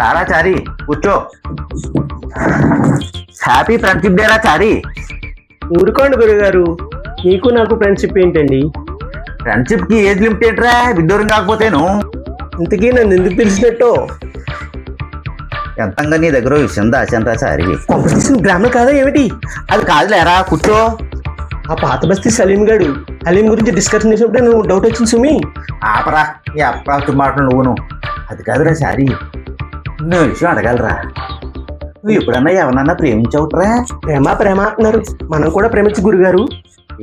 రారా చారి కూర్చో. Happy friendship డేరా చారి. ఊరుకోండి గురుగారు. మీకు నాకు ఫ్రెండ్షిప్ ఏంటండి? ఫ్రెండ్షిప్కి ఏజ్ లిమిట్ ఏంట్రా? విడ్డూరం కాకపోతేను. ఇంతకీ నన్ను ఎందుకు పిలిచినట్టు? ఎంతంగా నీ దగ్గర విషయం దాచంతా చారి. కాంపిటీషన్ గ్రామర్ కాదా ఏమిటి? అది కాదులేరా కూర్చో. ఆ పాత బస్తీ సలీం గాడు హలీం గురించి డిస్కషన్ చేసినప్పుడే నువ్వు డౌట్ వచ్చింది సుమి. ఆపరా ఈ అప్రాచు మాటలు నువ్వును. అది కాదురా చారి. నువ్వు విషయం అడగలరా నువ్వు ఎప్పుడన్నా ఎవరన్నా ప్రేమించవుట్రా? ప్రేమ ప్రేమ అంటున్నారు. మనం కూడా ప్రేమించు గురుగారు.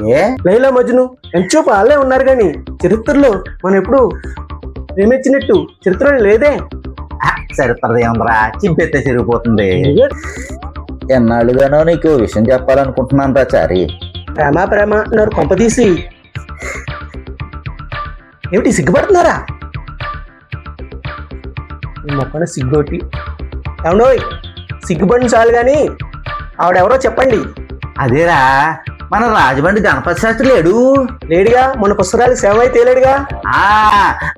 ఏ? లైలా మజ్ను ఎంచో వాళ్ళే ఉన్నారు కానీ చరిత్రలో మనం ఎప్పుడు ప్రేమించినట్టు చరిత్రలో లేదే. ఆ, చరిత్రది ఏముందిరా? చింపెత్తే చెరిగిపోతుంది. ఎన్నాళ్ళుగానో నీకు విషయం చెప్పాలనుకుంటున్నాను రా చారి. ప్రేమ ప్రేమ అంటున్నారు కొంపదీసి. ఏమిటి సిగ్గుపడుతున్నారా? ఈ మొక్కన సిగ్గోటి ఏమండోయ్ సిగ్గుపడిన చాలు కానీ ఆవిడెవరో చెప్పండి. అదేరా మన రాజమండ్రి గణపతి శాస్త్రి లేడు. లేడుగా మన పుస్తకాలు సేవ అయితే తేలేడుగా ఆ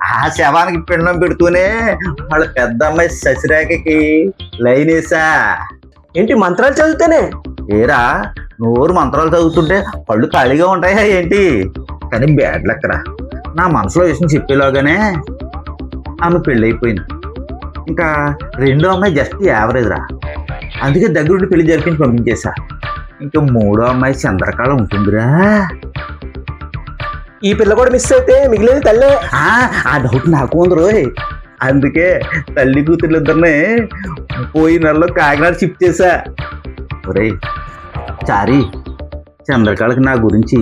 ఆ శవానికి పిండం పెడుతూనే వాళ్ళ పెద్ద అమ్మాయి శశిరేఖకి లైన్ వేసా. ఏంటి మంత్రాలు చదివితేనే? ఏరా నోరు మంత్రాలు చదువుతుంటే పళ్ళు ఖాళీగా ఉంటాయా ఏంటి? కానీ బ్యాడ్ లెక్కరా. నా మనసులో విషయం చెప్పేలాగానే ఆమె పెళ్ళైపోయింది. ఇంకా రెండో అమ్మాయి జస్ట్ యావరేజ్ రా. అందుకే దగ్గరుండి పెళ్ళి జరిపించి పంపించేశా. ఇంకా మూడో అమ్మాయి చంద్రకాలం ఉంటుందిరా. ఈ పిల్ల కూడా మిస్ అయితే మిగిలిన తల్లే. ఆ డౌట్ నాకు ఉంది రోయ్ అందుకే తల్లి కూతుర్లు ఇద్దరిని పోయి నెలలో కాకినాడ షిఫ్ట్ చేశా. ఒరేయ్ చారి చంద్రకళకి నా గురించి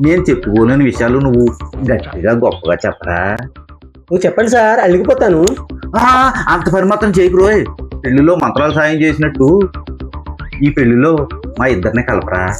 నేను చెప్పుకోలేని విషయాలు నువ్వు గట్టిగా గొప్పగా చెప్పరా? నువ్వు చెప్పండి సార్ అలిగిపోతాను. అంత పని మాత్రం చేయకు రోయ్. పెళ్ళిలో మంత్రాలు సాయం చేసినట్టు. ఈ పెళ్ళిలో మా ఇద్దరిని కలపరా.